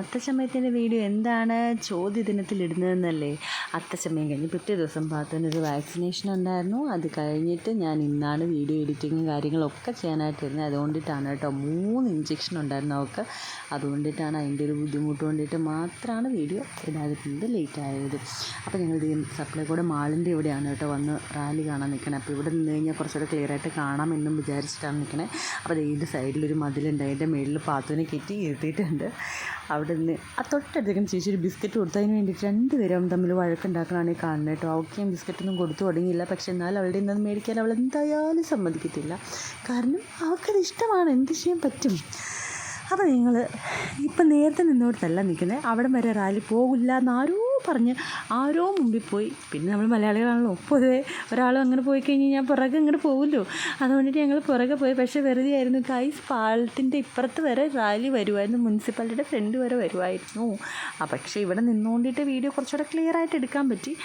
അത്തച്ചമയത്തിന്റെ video എന്താണ് ചോദ്യദിനത്തിൽ ഇടുന്നതെന്നല്ലേ അത്തച്ചമയം കഴിഞ്ഞ് പിറ്റേ ദിവസം പാത്തുവിനൊരു വാക്സിനേഷൻ ഉണ്ടായിരുന്നു. അത് കഴിഞ്ഞിട്ട് ഞാൻ ഇന്നാണ് വീഡിയോ എഡിറ്റിങ്ങും കാര്യങ്ങളൊക്കെ ചെയ്യാനായിട്ടിരുന്നത് അതുകൊണ്ടിട്ടാണ് കേട്ടോ മൂന്ന് ഇഞ്ചെക്ഷൻ ഉണ്ടായിരുന്നു അവൾക്ക്. അതുകൊണ്ടിട്ടാണ് അതിന്റെ ഒരു ബുദ്ധിമുട്ട് കൊണ്ടിട്ട് മാത്രമാണ് വീഡിയോ ഇടാതിരുന്നത്. ലേറ്റ് ആയത്. അപ്പോൾ ഞങ്ങൾ സപ്ലൈക്കോടെ മാളിന്റെ ഇവിടെയാണ് കേട്ടോ വന്ന് റാലി കാണാൻ നിൽക്കണേ അപ്പോൾ ഇവിടെ നിന്ന് കഴിഞ്ഞാൽ കുറച്ചുകൂടെ ക്ലിയർ ആയിട്ട് കാണാമെന്നും വിചാരിച്ചിട്ടാണ് നിൽക്കണേ അപ്പോൾ അതിന്റെ സൈഡിലൊരു മതിലുണ്ട്. അതിന്റെ മേളിൽ പാത്തുവിനെ കെറ്റി ഇരുത്തിയിട്ടുണ്ട്. അവിടെ നിന്ന് ആ തൊട്ടടുത്തേക്കും ചേച്ചി ഒരു ബിസ്ക്കറ്റ് കൊടുത്തതിന് വേണ്ടിയിട്ട് രണ്ട് രണ്ടുപേരും തമ്മിൽ വഴക്കുണ്ടാക്കണമാണ് ഈ കാണുന്നത് കേട്ടോ. അവൾക്ക് ഞാൻ ബിസ്ക്കറ്റൊന്നും കൊടുത്തു തുടങ്ങിയില്ല. പക്ഷേ എന്നാൽ അവളുടെ നിന്ന് മേടിക്കാൻ അവൾ എന്തായാലും സമ്മതിക്കത്തില്ല. കാരണം അവൾക്കത് ഇഷ്ടമാണ്. എന്ത് ചെയ്യാൻ പറ്റും? അപ്പോൾ നിങ്ങൾ ഇപ്പം നേരത്തെ നിന്നോടത്തല്ല നിൽക്കുന്നത്. അവിടം വരെ റാലി പോകില്ല എന്നാരോ പറഞ്ഞ് ആരോ മുമ്പിൽ പോയി. പിന്നെ നമ്മൾ മലയാളികളാണല്ലോ. പൊതുവേ ഒരാളും അങ്ങനെ പോയി കഴിഞ്ഞ് ഞാൻ പുറകെ ഇങ്ങോട്ട് പോകുമല്ലോ. അതുകൊണ്ടിട്ട് ഞങ്ങൾ പുറകെ പോയി. പക്ഷേ വെറുതെ ആയിരുന്നു. കൈസ് പാലത്തിന്റെ ഇപ്പുറത്ത് വരെ റാലി വരുമായിരുന്നു മുനിസിപ്പാലിറ്റിയുടെ ഫ്രണ്ട് വരെ വരുമായിരുന്നു ആ പക്ഷേ ഇവിടെ നിന്നുകൊണ്ടിട്ട് വീഡിയോ കുറച്ചുകൂടെ ക്ലിയർ ആയിട്ട് എടുക്കാൻ പറ്റി.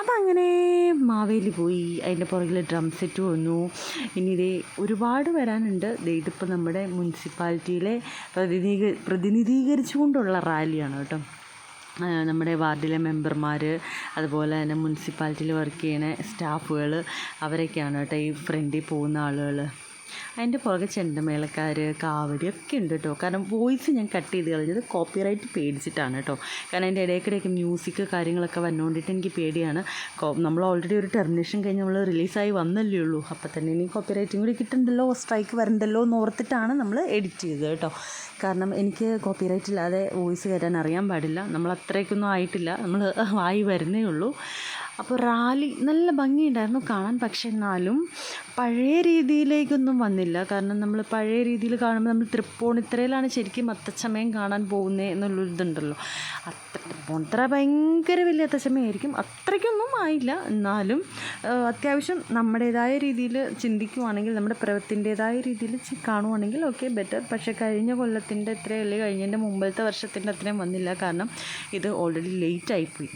അപ്പം അങ്ങനെ മാവേലി പോയി. അതിന്റെ പുറകിൽ ഡ്രം സെറ്റ് വന്നു. ഇനി ഇതേ ഒരുപാട് വരാനുണ്ട്. ഇതിപ്പോൾ നമ്മുടെ മുനിസിപ്പാലിറ്റിയിലെ പ്രതിനിധീക പ്രതിനിധീകരിച്ചുകൊണ്ടുള്ള റാലിയാണ് കേട്ടോ. നമ്മുടെ വാർഡിലെ മെമ്പർമാർ അതുപോലെ തന്നെ മുനിസിപ്പാലിറ്റിയിൽ വർക്ക് ചെയ്യുന്ന സ്റ്റാഫുകൾ അവരൊക്കെയാണ് കേട്ടോ ഈ ഫ്രണ്ടിൽ പോകുന്ന ആളുകൾ അതിന്റെ പുറകെ ചെണ്ടമേളക്കാർ കാവടി ഒക്കെ ഉണ്ട് കേട്ടോ കാരണം വോയിസ് ഞാൻ കട്ട് ചെയ്ത് കളഞ്ഞത് കോപ്പിറൈറ്റ് പേടിച്ചിട്ടാണ് കേട്ടോ കാരണം അതിന്റെ ഇടയ്ക്കിടയ്ക്ക് മ്യൂസിക് കാര്യങ്ങളൊക്കെ വന്നുകൊണ്ടിട്ട് എനിക്ക് പേടിയാണ്. നമ്മൾ ഓൾറെഡി ഒരു ടെർമിനേഷൻ കഴിഞ്ഞ് നമ്മൾ റിലീസായി വന്നല്ലേ ഉള്ളൂ. അപ്പോൾ തന്നെ ഇനി കോപ്പിറൈറ്റും കൂടി കിട്ടണ്ടല്ലോ സ്ട്രൈക്ക് വരണ്ടല്ലോ എന്ന് ഓർത്തിട്ടാണ് നമ്മൾ എഡിറ്റ് ചെയ്തത് കേട്ടോ കാരണം എനിക്ക് കോപ്പിറൈറ്റ് ഇല്ലാതെ വോയിസ് കയറാൻ അറിയാൻ പാടില്ല. നമ്മൾ അത്രയ്ക്കൊന്നും ആയിട്ടില്ല. നമ്മൾ വായി വരുന്നേ ഉള്ളൂ. അപ്പോൾ റാലി നല്ല ഭംഗിയുണ്ടായിരുന്നു കാണാൻ. പക്ഷെ എന്നാലും പഴയ രീതിയിലേക്കൊന്നും വന്നില്ല. കാരണം നമ്മൾ പഴയ രീതിയിൽ കാണുമ്പോൾ നമ്മൾ തൃപ്പൂണിത്തറയിലാണ് ശരിക്കും അത്തച്ചമയം കാണാൻ പോകുന്നത് എന്നുള്ളൊരിതുണ്ടല്ലോ. അത്ര തൃപ്പൂണിത്തറ ഭയങ്കര വലിയ അത്തച്ചമയമായിരിക്കും. അത്രയ്ക്കൊന്നും ആയില്ല. എന്നാലും അത്യാവശ്യം നമ്മുടേതായ രീതിയിൽ ചിന്തിക്കുവാണെങ്കിൽ നമ്മുടെ പ്രവത്തിന്റേതായ രീതിയിൽ കാണുവാണെങ്കിൽ ഓക്കെ ബെറ്റർ. പക്ഷേ കഴിഞ്ഞ കൊല്ലത്തിന്റെ അത്രയല്ലേ കഴിഞ്ഞതിന്റെ മുമ്പത്തെ വർഷത്തിന്റെ അത്രയും വന്നില്ല. കാരണം ഇത് ഓൾറെഡി ലേറ്റ് ആയിപ്പോയി.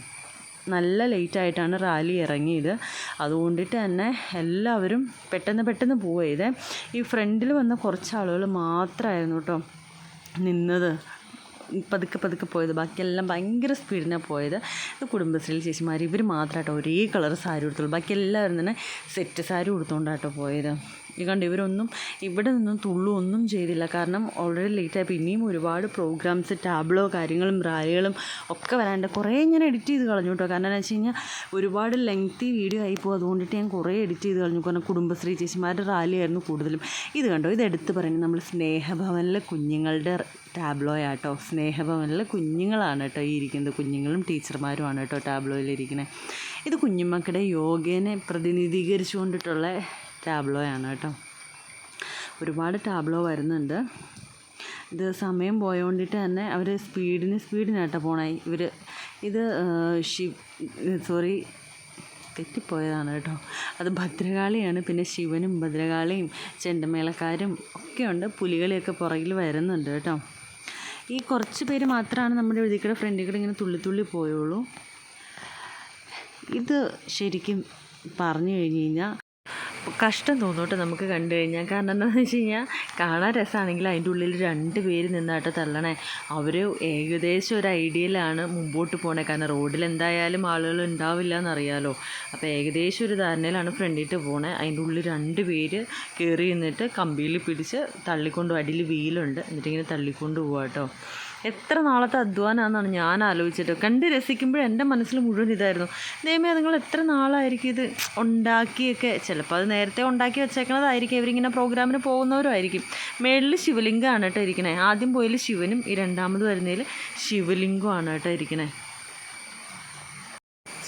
നല്ല ലേറ്റ് ആയിട്ടാണ് റാലി ഇറങ്ങിയത്. അതുകൊണ്ടിട്ട് തന്നെ എല്ലാവരും പെട്ടെന്ന് പെട്ടെന്ന് പോയത് ഈ ഫ്രണ്ടിൽ വന്ന കുറച്ച് ആളുകൾ മാത്രമായിരുന്നു കേട്ടോ നിന്നത്. പതുക്കെ പതുക്കെ പോയത്. ബാക്കിയെല്ലാം ഭയങ്കര സ്പീഡിനാണ് പോയത്. കുടുംബശ്രീയിൽ ചേച്ചിമാർ ഇവർ മാത്രമായിട്ടോ ഒരേ കളർ സാരി ഉടുത്തുള്ളൂ. ബാക്കി എല്ലാവരും തന്നെ സെറ്റ് സാരി ഉടുത്തുകൊണ്ടാട്ടോ പോയത്. ഈ കണ്ട് ഇവരൊന്നും ഇവിടെ നിന്നും തുള്ളു ഒന്നും ചെയ്തില്ല. കാരണം ഓൾറെഡി ലേറ്റായി പിന്നെയും ഒരുപാട് പ്രോഗ്രാംസ് ടാബ്ലോ കാര്യങ്ങളും റാലികളും ഒക്കെ വരാണ്ട് കുറേ ഞാൻ എഡിറ്റ് ചെയ്ത് കളഞ്ഞു കേട്ടോ. കാരണം എന്ന് വെച്ച് കഴിഞ്ഞാൽ ഒരുപാട് ലെങ്തി വീഡിയോ ആയിപ്പോൾ അതുകൊണ്ടിട്ട് ഞാൻ കുറേ എഡിറ്റ് ചെയ്ത് കളഞ്ഞു. കാരണം കുടുംബശ്രീ ചേച്ചിമാരുടെ റാലിയായിരുന്നു കൂടുതലും. ഇത് കണ്ടോ? ഇത് എടുത്ത് പറയുന്നത് നമ്മൾ സ്നേഹഭവനിലെ കുഞ്ഞുങ്ങളുടെ ടാബ്ലോ ആട്ടോ. സ്നേഹഭവനിലെ കുഞ്ഞുങ്ങളാണ് കേട്ടോ ഈ ഇരിക്കുന്നത്. കുഞ്ഞുങ്ങളും ടീച്ചർമാരുമാണ് കേട്ടോ ടാബ്ലോയിലിരിക്കുന്നത് ഇത് കുഞ്ഞുമക്കളുടെ യോഗേനെ പ്രതിനിധീകരിച്ചുകൊണ്ടിട്ടുള്ള ടാബ്ലോ ആണ് കേട്ടോ. ഒരുപാട് ടാബ്ലോ വരുന്നുണ്ട്. ഇത് സമയം പോയോണ്ടിട്ട് തന്നെ അവർ സ്പീഡിന് സ്പീഡിനാട്ടോ പോണേ. ഇവർ ഇത് ശിവ് സോറി തെറ്റിപ്പോയതാണ് കേട്ടോ. അത് ഭദ്രകാളിയാണ്. പിന്നെ ശിവനും ഭദ്രകാളിയും ചെണ്ടമേളക്കാരും ഒക്കെയുണ്ട് പുലികളിയൊക്കെ പുറകിൽ വരുന്നുണ്ട് കേട്ടോ. ഈ കുറച്ച് പേര് മാത്രമാണ് നമ്മുടെ എഴുതിക്കടെ ഫ്രണ്ടിൽ കൂടെ ഇങ്ങനെ തുള്ളി തുള്ളി പോയുള്ളൂ. ഇത് ശരിക്കും പറഞ്ഞു കഴിഞ്ഞ് കഴിഞ്ഞാൽ കഷ്ടം തോന്നോട്ടെ നമുക്ക് കണ്ടു കഴിഞ്ഞാൽ. കാരണം എന്താണെന്ന് വെച്ച് കഴിഞ്ഞാൽ കാണാൻ രസമാണെങ്കിൽ അതിന്റെ ഉള്ളിൽ രണ്ട് പേര് നിന്നാട്ട് തള്ളണേ. അവർ ഏകദേശം ഒരു ഐഡിയയിലാണ് മുമ്പോട്ട് പോണേ. കാരണം റോഡിൽ എന്തായാലും ആളുകൾ ഉണ്ടാവില്ല എന്നറിയാലോ. അപ്പോൾ ഏകദേശം ഒരു ധാരണയിലാണ് ഫ്രണ്ടിട്ട് പോണേ. അതിന്റെ ഉള്ളിൽ രണ്ട് പേര് കയറി നിന്നിട്ട് കമ്പിയിൽ പിടിച്ച് തള്ളിക്കൊണ്ട് അടിയിൽ വീലുണ്ട്. എന്നിട്ട് ഇങ്ങനെ തള്ളിക്കൊണ്ട് പോവാ കേട്ടോ എത്ര നാളത്തെ അധ്വാനാന്നാണ് ഞാൻ ആലോചിച്ചിട്ട് കണ്ട് രസിക്കുമ്പോൾ എന്റെ മനസ്സിൽ മുഴുവൻ ഇതായിരുന്നു. ദൈവമേ നിങ്ങൾ എത്ര നാളായിരിക്കും ഇത് ഉണ്ടാക്കിയൊക്കെ? ചിലപ്പോൾ അത് നേരത്തെ ഉണ്ടാക്കി വെച്ചേക്കണതായിരിക്കും. ഇവരിങ്ങനെ പ്രോഗ്രാമിന് പോകുന്നവരും ആയിരിക്കും മേളിൽ ശിവലിംഗമാണ് കേട്ടോ ഇരിക്കണേ. ആദ്യം പോയതിൽ ശിവനും ഈ രണ്ടാമത് വരുന്നതിൽ ശിവലിംഗമാണ് കേട്ടോ ഇരിക്കണേ.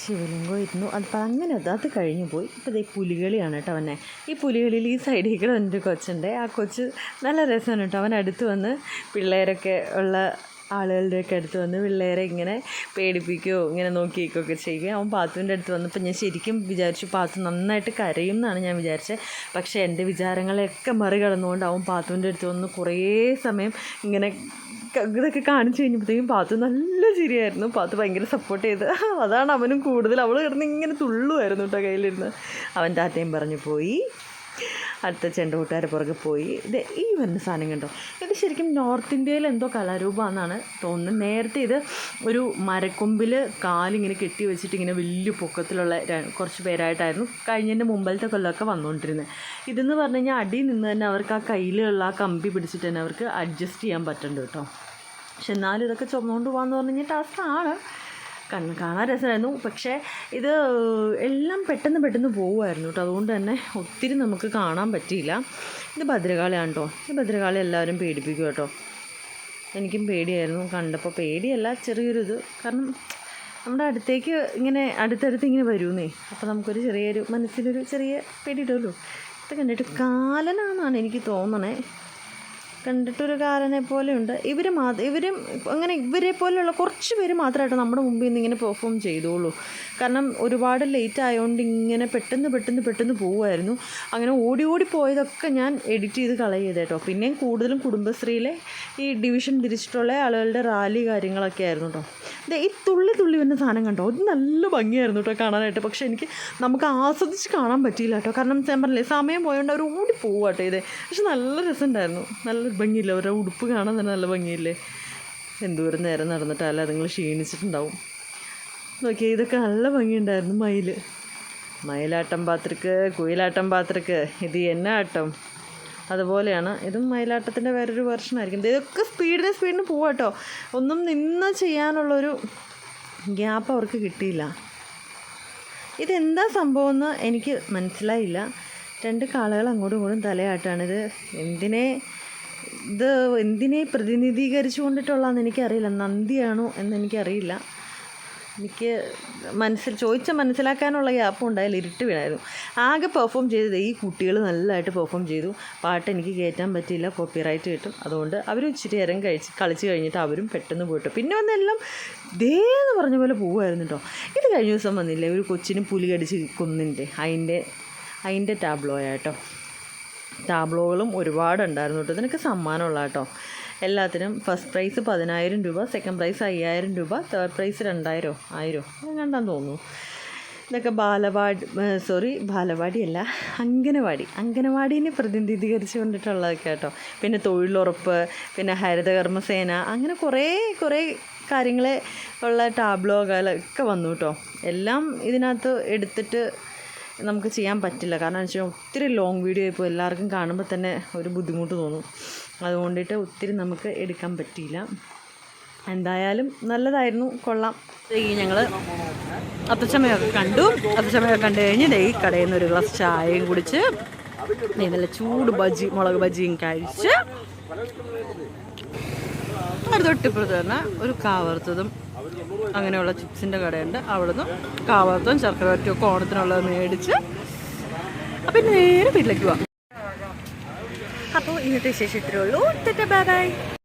ശിവലിംഗം ഇരുന്നു. അതിപ്പോൾ അങ്ങനെ അത് കഴിഞ്ഞു പോയി. ഇപ്പോൾ ഈ പുലികളിയാണ് കേട്ടോ അവനെ. ഈ പുലികളിൽ ഈ സൈഡിൽ എന്റെ കൊച്ചുണ്ട്. ആ കൊച്ച് നല്ല രസമാണ് കേട്ടോ. അവൻ അടുത്ത് വന്ന് പിള്ളേരൊക്കെ ഉള്ള ആളുകളുടെയൊക്കെ അടുത്ത് വന്ന് പിള്ളേരെ ഇങ്ങനെ പേടിപ്പിക്കുകയോ ഇങ്ങനെ നോക്കിയൊക്കെ ചെയ്യുക അവൻ പാത്തുവിന്റെ അടുത്ത് വന്നപ്പോൾ ഞാൻ ശരിക്കും വിചാരിച്ചു പാത്തു നന്നായിട്ട് കരയും എന്നാണ് ഞാൻ വിചാരിച്ചത്. പക്ഷേ എന്റെ വിചാരങ്ങളെയൊക്കെ മറികടന്നുകൊണ്ട് അവൻ പാത്തുവിന്റെ അടുത്ത് വന്ന് കുറേ സമയം ഇങ്ങനെ ഇതൊക്കെ കാണിച്ചു കഴിഞ്ഞപ്പോഴത്തേക്കും പാത്തു നല്ല ചിരിയായിരുന്നു. പാത്തു ഭയങ്കര സപ്പോർട്ട് ചെയ്ത് അതാണ് അവനും കൂടുതൽ. അവൾ കിടന്ന് ഇങ്ങനെ തുള്ളുമായിരുന്നു കേട്ടോ കയ്യിലിരുന്ന്. അവൻ ടാറ്റയും പറഞ്ഞു പോയി അടുത്ത ചെണ്ടകൂട്ടുകാരെ പുറകെ പോയി. ഇത് ഈ വരുന്ന സാധനം കണ്ടോ? ഇത് ശരിക്കും നോർത്ത് ഇന്ത്യയിൽ എന്തോ കലാരൂപമാണെന്നാണ് തോന്നുന്നത്. നേരത്തെ ഇത് ഒരു മരക്കൊമ്പിൽ കാലിങ്ങനെ കെട്ടി വെച്ചിട്ട് ഇങ്ങനെ വലിയ പൊക്കത്തിലുള്ള കുറച്ച് പേരായിട്ടായിരുന്നു കഴിഞ്ഞതിന്റെ മുമ്പിലത്തെ കൊല്ലമൊക്കെ വന്നുകൊണ്ടിരുന്നത്. ഇതെന്ന് പറഞ്ഞു കഴിഞ്ഞാൽ അടി നിന്ന് തന്നെ അവർക്ക് ആ കയ്യിലുള്ള ആ കമ്പി പിടിച്ചിട്ട് തന്നെ അവർക്ക് അഡ്ജസ്റ്റ് ചെയ്യാൻ പറ്റുന്നുണ്ട് കേട്ടോ. പക്ഷെ എന്നാലും ഇതൊക്കെ ചുമന്നുകൊണ്ട് പോകാമെന്ന് പറഞ്ഞു കഴിഞ്ഞാൽ ടാസ്ക്കാണ് കാണാൻ രസമായിരുന്നു. പക്ഷേ ഇത് എല്ലാം പെട്ടെന്ന് പെട്ടെന്ന് പോകുമായിരുന്നു കേട്ടോ. അതുകൊണ്ട് തന്നെ ഒത്തിരി നമുക്ക് കാണാൻ പറ്റിയില്ല. ഇത് ഭദ്രകാളിയാണ് കേട്ടോ. ഈ ഭദ്രകാളി എല്ലാവരും പേടിപ്പിക്കും കേട്ടോ. എനിക്കും പേടിയായിരുന്നു. കണ്ടപ്പോൾ പേടിയല്ല ചെറിയൊരു ഇത്. കാരണം നമ്മുടെ അടുത്തേക്ക് ഇങ്ങനെ അടുത്തടുത്ത് ഇങ്ങനെ വരുമെന്നേ അപ്പോൾ നമുക്കൊരു ചെറിയൊരു മനസ്സിലൊരു ചെറിയ പേടി ഇടുമല്ലോ ഇത് കണ്ടിട്ട് കാലനാണെന്നാണ് എനിക്ക് തോന്നണേ. കണ്ടിട്ടൊരു കാരനെ പോലെയുണ്ട്. ഇവർ മാ ഇവരും അങ്ങനെ ഇവരെ പോലെയുള്ള കുറച്ച് പേര് മാത്രമായിട്ട് നമ്മുടെ മുമ്പിൽ നിന്ന് ഇങ്ങനെ പെർഫോം ചെയ്തോളൂ. കാരണം ഒരുപാട് ലേറ്റ് ആയതുകൊണ്ട് ഇങ്ങനെ പെട്ടെന്ന് പെട്ടെന്ന് പെട്ടെന്ന് പോവുമായിരുന്നു. അങ്ങനെ ഓടി ഓടി പോയതൊക്കെ ഞാൻ എഡിറ്റ് ചെയ്ത് കളയത് കേട്ടോ പിന്നെയും കൂടുതലും കുടുംബശ്രീയിലെ ഈ ഡിവിഷൻ തിരിച്ചിട്ടുള്ള ആളുകളുടെ റാലി കാര്യങ്ങളൊക്കെ ആയിരുന്നു കേട്ടോ ഈ തുള്ളി തുള്ളി വരുന്ന സാധനം കണ്ടോ? അത് നല്ല ഭംഗിയായിരുന്നു കേട്ടോ കാണാനായിട്ട്. പക്ഷേ എനിക്ക് നമുക്ക് ആസ്വദിച്ച് കാണാൻ പറ്റിയില്ല കേട്ടോ കാരണം ഞാൻ പറഞ്ഞില്ലേ സമയം പോയതുകൊണ്ട് അവർ ഓടി പോവാട്ടോ ഇത്. പക്ഷെ നല്ല രസമുണ്ടായിരുന്നു. നല്ല ഭംഗിയില്ലേ? അവരുടെ ഉടുപ്പ് കാണാൻ തന്നെ നല്ല ഭംഗിയില്ലേ? എന്തോരം നേരം നടന്നിട്ടല്ല അതുങ്ങൾ ക്ഷീണിച്ചിട്ടുണ്ടാവും. നോക്കിയാൽ ഇതൊക്കെ നല്ല ഭംഗിയുണ്ടായിരുന്നു മയിൽ മയിലാട്ടം പാത്രക്ക് കുയിലാട്ടം പാത്രക്ക്. ഇത് എന്ന ആട്ടം? അതുപോലെയാണ്. ഇതും മയിലാട്ടത്തിന്റെ വേറൊരു വെർഷനായിരിക്കും ഇതൊക്കെ സ്പീഡിന് സ്പീഡിന് പോവാട്ടോ ഒന്നും നിന്ന് ചെയ്യാനുള്ളൊരു ഗ്യാപ്പ് അവർക്ക് കിട്ടിയില്ല. ഇതെന്താ സംഭവം എന്ന് എനിക്ക് മനസ്സിലായില്ല. രണ്ട് കാളകൾ അങ്ങോട്ടും ഇങ്ങോട്ടും തലയാട്ടാണിത് എന്തിനെ ഇത് എന്തിനെ പ്രതിനിധീകരിച്ചു കൊണ്ടിട്ടുള്ളതെന്ന് എനിക്കറിയില്ല. നന്ദിയാണോ എന്ന് എനിക്കറിയില്ല. എനിക്ക് മനസ്സിൽ ചോദിച്ച മനസ്സിലാക്കാനുള്ള ഗ്യാപ്പും ഉണ്ടായാലും ഇരുട്ട് വീണായിരുന്നു. ആകെ പെർഫോം ചെയ്തത് ഈ കുട്ടികൾ നല്ലതായിട്ട് പെർഫോം ചെയ്തു. പാട്ട് എനിക്ക് കയറ്റാൻ പറ്റിയില്ല കോപ്പിറൈറ്റ് കിട്ടും. അതുകൊണ്ട് അവർ ഇച്ചിരി നേരം കഴിച്ച് കളിച്ച് കഴിഞ്ഞിട്ട് അവരും പെട്ടെന്ന് പോയിട്ടു. പിന്നെ വന്നെല്ലാം ദേ എന്ന് പറഞ്ഞ പോലെ പോവുമായിരുന്നു കേട്ടോ ഇത് കഴിഞ്ഞ ദിവസം വന്നില്ലേ ഒരു കൊച്ചിന് പുലി കടിച്ച് കൊന്നിന്റെ അതിന്റെ അതിന്റെ ടാബ്ലോ ടാബ്ലോകളും ഒരുപാടുണ്ടായിരുന്നു കേട്ടോ ഇതിനൊക്കെ സമ്മാനമുള്ള കേട്ടോ എല്ലാത്തിനും ഫസ്റ്റ് പ്രൈസ് പതിനായിരം രൂപ സെക്കൻഡ് പ്രൈസ് അയ്യായിരം രൂപ തേർഡ് പ്രൈസ് രണ്ടായിരോ ആയിരോ. രണ്ടാന്ന് തോന്നുന്നു. ഇതൊക്കെ ബാലവാടി സോറി ബാലവാടിയല്ല അങ്കനവാടി അങ്കനവാടീനെ പ്രതിനിധീകരിച്ച് കൊണ്ടിട്ടുള്ളതൊക്കെ കേട്ടോ. പിന്നെ തൊഴിലുറപ്പ് പിന്നെ ഹരിതകർമ്മസേന അങ്ങനെ കുറേ കുറേ കാര്യങ്ങളെ ഉള്ള ടാബ്ലോകളൊക്കെ വന്നു കേട്ടോ. എല്ലാം ഇതിനകത്ത് എടുത്തിട്ട് നമുക്ക് ചെയ്യാൻ പറ്റില്ല. കാരണം എന്ന് വെച്ചാൽ ഒത്തിരി ലോങ് വീഡിയോ ഇപ്പോൾ എല്ലാവർക്കും കാണുമ്പോൾ തന്നെ ഒരു ബുദ്ധിമുട്ട് തോന്നും. അതുകൊണ്ടിട്ട് ഒത്തിരി നമുക്ക് എടുക്കാൻ പറ്റിയില്ല. എന്തായാലും നല്ലതായിരുന്നു. കൊള്ളാം. ഞങ്ങൾ അത്തച്ചമയൊക്കെ കണ്ടു. അത്തച്ചമയൊക്കെ കണ്ടു കഴിഞ്ഞ് ഈ കടയിൽ നിന്ന് ഒരു ഗ്ലാസ് ചായയും കുടിച്ച് നല്ല ചൂട് ബജി മുളക് ബജിയും കഴിച്ച് അത് തൊട്ടിപ്പുറത്ത് തന്നെ ഒരു കാവർത്തതും അങ്ങനെയുള്ള ചിപ്സിന്റെ കടയുണ്ട്. അവിടുന്ന് കാവറുത്തതും ശർക്കര വരട്ടിയും ഒക്കെ ഓണത്തിനുള്ളത് മേടിച്ച് പിന്നെ നേരെ വീട്ടിലേക്ക് പോവാം. അപ്പോൾ ഇന്നത്തെ വിശേഷം ഇത്രേ ഉള്ളൂ. Bye bye